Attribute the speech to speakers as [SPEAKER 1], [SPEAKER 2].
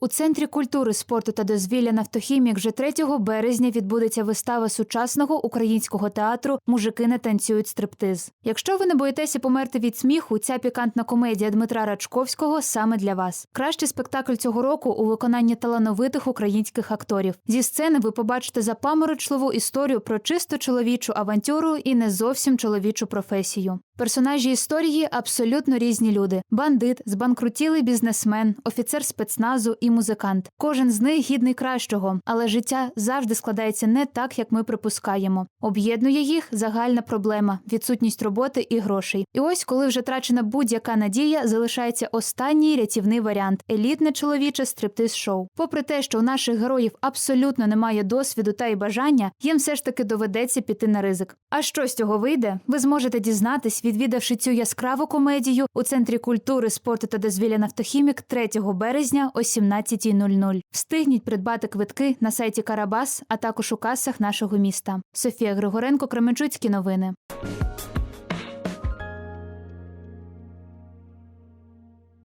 [SPEAKER 1] У центрі культури, спорту та дозвілля «Нафтохімік» вже 3 березня відбудеться вистава сучасного українського театру Мужики не танцюють стриптиз. Якщо ви не боїтеся померти від сміху, ця пікантна комедія Дмитра Рачковського саме для вас. Кращий спектакль цього року у виконанні талановитих українських акторів. Зі сцени ви побачите запаморочливу історію про чисто чоловічу авантюру і не зовсім чоловічу професію. Персонажі історії абсолютно різні люди: бандит, збанкрутілий бізнесмен, офіцер спецназу і музикант. Кожен з них гідний кращого, але життя завжди складається не так, як ми припускаємо. Об'єднує їх загальна проблема відсутність роботи і грошей. І ось, коли вже трачена будь-яка надія, залишається останній рятівний варіант елітне чоловіче стриптиз-шоу. Попри те, що у наших героїв абсолютно немає досвіду та й бажання, їм все ж таки доведеться піти на ризик. А що з цього вийде, ви зможете дізнатись, відвідавши цю яскраву комедію у центрі культури, спорту та дозвілля «Нафтохімік» 3 березня о 17.00. Встигніть придбати квитки на сайті Карабас, а також у касах нашого міста. Софія Григоренко, Кременчуцькі новини.